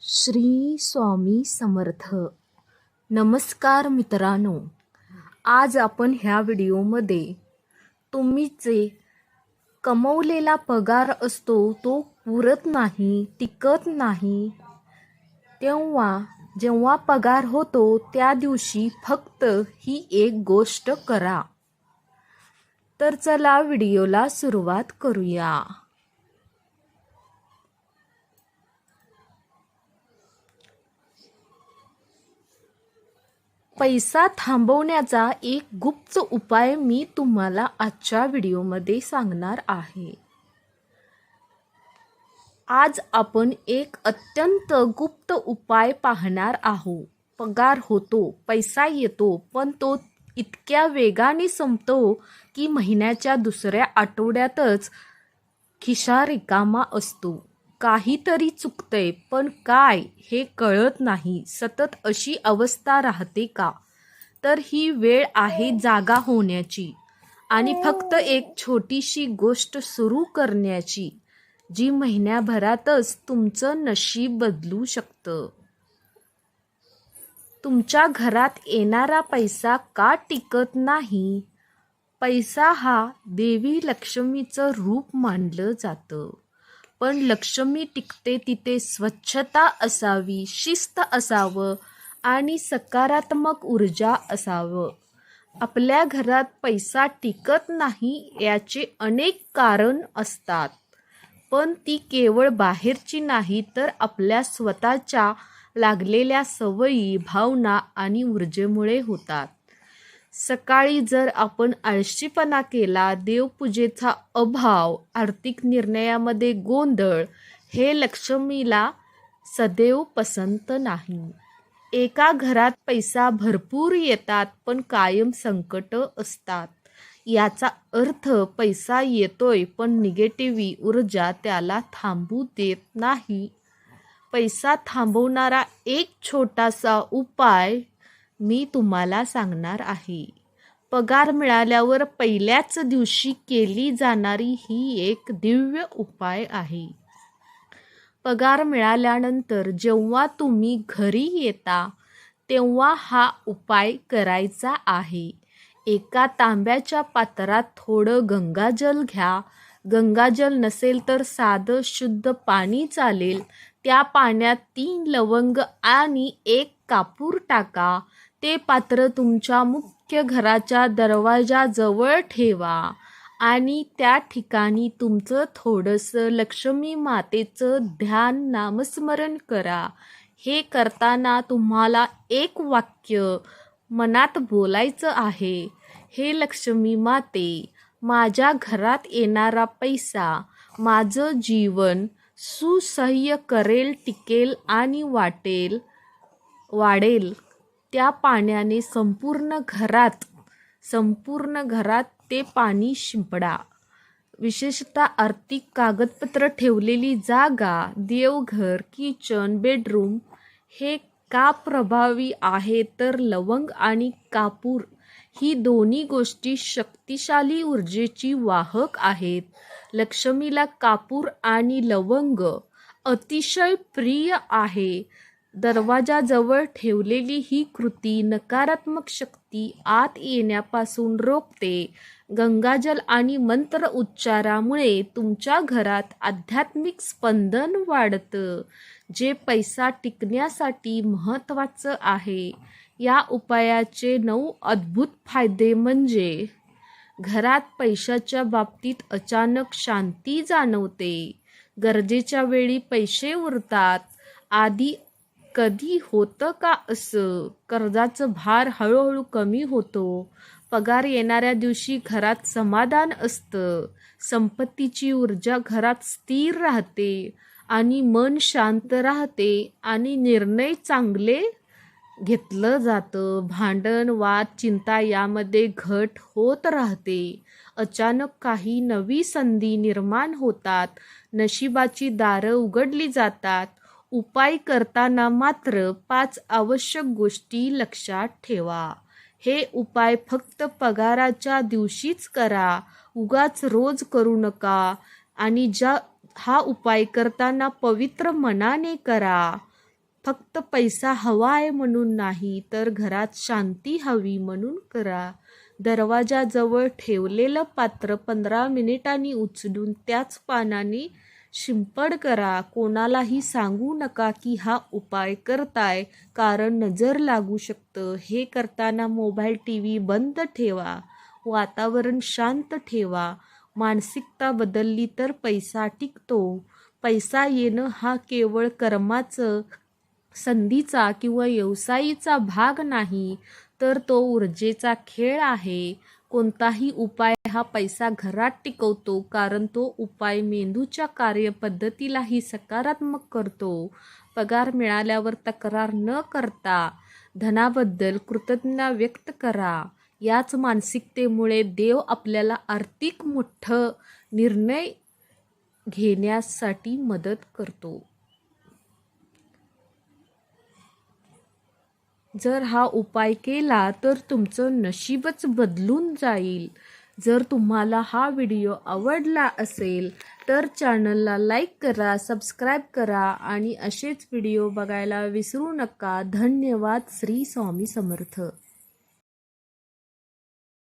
श्री स्वामी समर्थ. नमस्कार मित्रांनो आज आपण ह्या व्हिडिओमध्ये तुम्ही जे कमवलेला पगार असतो तो पुरत नाही टिकत नाही. तेव्हा जेव्हा पगार होतो त्या दिवशी फक्त ही एक गोष्ट करा. तर चला व्हिडिओला सुरुवात करूया. पैसा थांबवण्याचा एक गुप्त उपाय मी तुम्हाला आजच्या व्हिडिओमध्ये सांगणार आहे. आज आपण एक अत्यंत गुप्त उपाय पाहणार आहोत. पगार होतो पैसा येतो पण तो इतक्या वेगाने संपतो की महिन्याच्या दुसऱ्या आठवड्यातच खिशा रिकामा असतो. काहीतरी चुकतंय पण काय हे कळत नाही. सतत अशी अवस्था राहते का? तर ही वेळ आहे जागा होण्याची आणि फक्त एक छोटीशी गोष्ट सुरू करण्याची जी महिन्याभरातच तुमचं नशीब बदलू शकतं. तुमच्या घरात येणारा पैसा का टिकत नाही? पैसा हा देवी लक्ष्मीचं रूप मानलं जातं. पण लक्ष्मी टिकते तिथे स्वच्छता असावी शिस्त असावं आणि सकारात्मक ऊर्जा असावं. आपल्या घरात पैसा टिकत नाही याचे अनेक कारण असतात. पण ती केवळ बाहेरची नाही तर आपल्या स्वतःच्या लागलेल्या सवयी भावना आणि ऊर्जेमुळे होतात. सकाळी जर आपण आळशीपणा केला देवपूजेचा अभाव आर्थिक निर्णयामध्ये गोंधळ हे लक्ष्मीला सदैव पसंत नाही. एका घरात पैसा भरपूर येतात पण कायम संकट असतात. याचा अर्थ पैसा येतोय पण निगेटिव्ही ऊर्जा त्याला थांबू देत नाही. पैसा थांबवणारा एक छोटासा उपाय मी तुम्हाला सांगणार आहे. पगार मिळाल्यावर पहिल्याच दिवशी केली जाणारी ही एक दिव्य उपाय आहे. पगार मिळाल्यानंतर जेव्हा तुम्ही घरी येता तेव्हा हा उपाय करायचा आहे. एका तांब्याच्या पात्रात थोडं गंगाजल घ्या. गंगाजल नसेल तर साधं शुद्ध पाणी चालेल. त्या पाण्यात तीन लवंग आणि एक कापूर टाका. ते पात्र तुमच्या मुख्य घराच्या दरवाजाजवळ ठेवा. आणि त्या ठिकाणी तुमचं थोडंसं लक्ष्मी मातेचं ध्यान नामस्मरण करा. हे करताना तुम्हाला एक वाक्य मनात बोलायचं आहे. हे लक्ष्मी माते माझ्या घरात येणारा पैसा माझं जीवन सुसह्य करेल टिकेल आणि वाटेल वाढेल. त्या पाण्याने संपूर्ण घरात संपूर्ण घरात ते पाणी शिंपडा. विशेषतः आर्थिक कागदपत्र ठेवलेली जागा देवघर किचन बेडरूम हे का प्रभावी आहे तर लवंग आणि कापूर ही दोन्ही गोष्टी शक्तिशाली ऊर्जेची वाहक आहेत. लक्ष्मीला कापूर आणि लवंग अतिशय प्रिय आहे. दरवाजाजवळ ठेवलेली ही कृती नकारात्मक शक्ती आत येण्यापासून रोखते. गंगाजल आणि मंत्र उच्चारामुळे तुमच्या घरात आध्यात्मिक स्पंदन वाढतं जे पैसा टिकण्यासाठी महत्त्वाचं आहे. या उपायाचे नऊ अद्भुत फायदे म्हणजे घरात पैशाच्या बाबतीत अचानक शांती जाणवते गरजेच्या वेळी पैसे उरतात आधी कधी होतं का असं? कर्जाचं भार हळूहळू कमी होतो. पगार येणाऱ्या दिवशी घरात समाधान असतं. संपत्तीची ऊर्जा घरात स्थिर राहते आणि मन शांत राहते आणि निर्णय चांगले घेतलं जातं. भांडण वाद चिंता यामध्ये घट होत राहते. अचानक काही नवी संधी निर्माण होतात. नशिबाची दारं उघडली जातात. उपाय करताना मात्र पाच आवश्यक गोष्टी लक्षात ठेवा. हे उपाय फक्त पगाराच्या दिवशीच करा. उगाच रोज करू नका. आणि ज्या हा उपाय करताना पवित्र मनाने करा. फक्त पैसा हवा आहे म्हणून नाही तर घरात शांती हवी म्हणून करा. दरवाजाजवळ ठेवलेलं पात्र पंधरा मिनिटांनी उचलून त्याच पानाने शिंपड करा. कोणालाही सांगू नका की हा उपाय करताय कारण नजर लागू शकतं. हे करताना मोबाईल टी व्ही बंद ठेवा. वातावरण शांत ठेवा. मानसिकता बदलली तर पैसा टिकतो. पैसा येणं हा केवळ कर्माचं संधीचा किंवा व्यवसायीचा भाग नाही तर तो ऊर्जेचा खेळ आहे. कोणताही उपाय हा पैसा घरात टिकवतो कारण तो उपाय मेंदूच्या कार्यपद्धतीलाही सकारात्मक करतो. पगार मिळाल्यावर तक्रार न करता धनाबद्दल कृतज्ञता व्यक्त करा. याच मानसिकतेमुळे देव आपल्याला आर्थिक मोठं निर्णय घेण्यासाठी मदत करतो. जर हा उपाय केला तर तुमचं नशीबच बदलून जाईल. जर तुम्हाला हा व्हिडिओ आवडला असेल तर चॅनलला लाईक करा सबस्क्राईब करा आणि असेच व्हिडिओ बघायला विसरू नका. धन्यवाद. श्री स्वामी समर्थ.